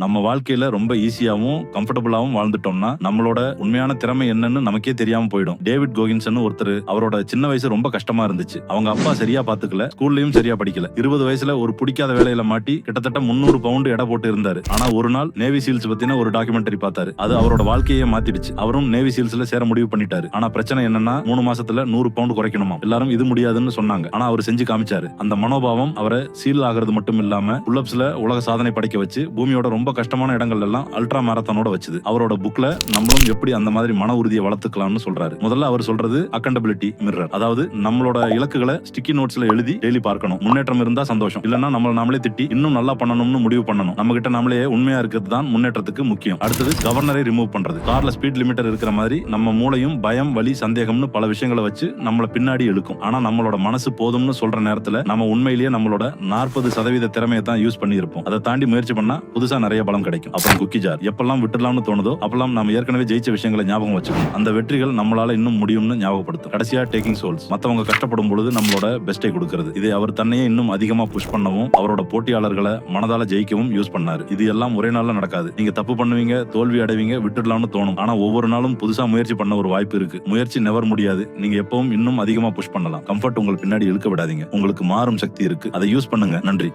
நம்ம வாழ்க்கையில ரொம்ப ஈஸியாவும் கம்ஃபர்டபுளாவும் வாழ்ந்துட்டோம்னா நம்மளோட உண்மையான திறமை என்னன்னு நமக்கே தெரியாம போயிடும். டேவிட் கோகின்சன் ஒருத்தர் அவரோட சின்ன வயசு ரொம்ப கஷ்டமா இருந்துச்சு. அவங்க அப்பா சரியா பாத்துக்கல ஸ்கூல்லயும் சரியா படிக்கல. இருபது வயசுல ஒரு பிடிக்காத வேலையில மாட்டி கிட்டத்தட்ட முன்னூறு பவுண்டு எடை போட்டு இருந்தாரு. ஆனா ஒரு நாள் நேவி சீல்ஸ் பத்தின ஒரு டாக்குமெண்டரி பார்த்தாரு. அது அவரோட வாழ்க்கையே மாத்திடுச்சு. அவரும் நேவி சீல்ஸ்ல சேர முடிவு பண்ணிட்டாரு. ஆனா பிரச்சனை என்னன்னா மூணு மாசத்துல நூறு பவுண்டு குறைக்கணுமா? எல்லாரும் இது முடியாதுன்னு சொன்னாங்க. ஆனா அவர் செஞ்சு காமிச்சாரு. அந்த மனோபாவம் அவரை சீல் ஆகிறது மட்டும் இல்லாம புல்லப்ஸ்ல உலக சாதனை படைக்க வச்சு பூமியோட ரொம்ப கஷ்டமான இடங்கள் எல்லாம் அல்ட்ரா மாரத்தானோட வச்சுது. அவரோட புக்ல நம்மளும் எப்படி அந்த மாதிரி மன உறுதியை வளர்த்துக்கலாம்னு சொல்றாரு. முதல்ல அவர் சொல்றது அக்கண்டபிலிட்டி மிரர் அதாவது நம்மளோட இலக்குகளை ஸ்டிக்கி நோட்ஸ்ல எழுதி டெய்லி பார்க்கணும். முன்னேற்றம் இருந்தா சந்தோஷம். இல்லைன்னா நம்மள நாமளே திட்டி இன்னும் நல்லா பண்ணணும்னு முடிவு பண்ணணும். நம்ம கிட்ட நாமளே உண்மையா இருக்கிறது தான் முன்னேற்றத்துக்கு முக்கியம். அடுத்தது கவர்னரை ரிமூவ் பண்றது. கார்ல ஸ்பீட் லிமிட்டர் இருக்கிற மாதிரி நம்ம மூளையும் பயம் வலி சந்தேகம்னு பல விஷயங்களை வச்சு நம்மள பின்னாடி இழுக்கும். ஆனா நம்மளோட மனசு போதும்னு சொல்ற நேரத்துல நம்ம உண்மையிலேயே நம்மளோட நாற்பது சதவீத திறமையை தான் யூஸ் பண்ணி இருப்போம் அதை தாண்டி முயற்சி பண்ணா புதுசா நிறைய பலம் கிடைக்கும். அப்புறம் குக்கி ஜார் எப்பெல்லாம் விட்டுலாம்னு தோணுதோ அப்பெல்லாம் நம்ம ஏற்கனவே ஜெயிச்ச விஷயங்களை ஞாபகம் வச்சுக்கணும். அந்த வெற்றிகள் நம்மளால இன்னும் முடியும்னு ஞாபகப்படுத்தும். கடைசியா டேக்கிங் சோல்ஸ் மத்தவங்க கஷ்டப்படும் பொழுது நம்மளோட பெஸ்ட்டை கொடுக்கிறது. இது அவர் தன்னையே இன்னும் அதிகமா புஷ் பண்ணவும் அவரோட போட்டியாளர்களை மனதால ஜெயிக்கவும் யூஸ் பண்ணாரு. இது எல்லாம் ஒரே நாள்ல நடக்காது. நீங்க தப்பு பண்ணுவீங்க தோல்வி அடைவீங்க விட்டுடலாம்னு தோணும். ஆனா ஒவ்வொரு நாளும் புதுசா முயற்சி பண்ண ஒரு வாய்ப்பு இருக்கு. முயற்சி நெவர் முடியாது. நீங்க எப்பவும் இன்னும் அதிகமா புஷ் பண்ணலாம். கம்ஃபர்ட் உங்களுக்கு பின்னாடி இழுக்க விடாதீங்க. உங்களுக்கு மாறும் சக்தி இருக்கு. அதை யூஸ் பண்ணுங்க. நன்றி.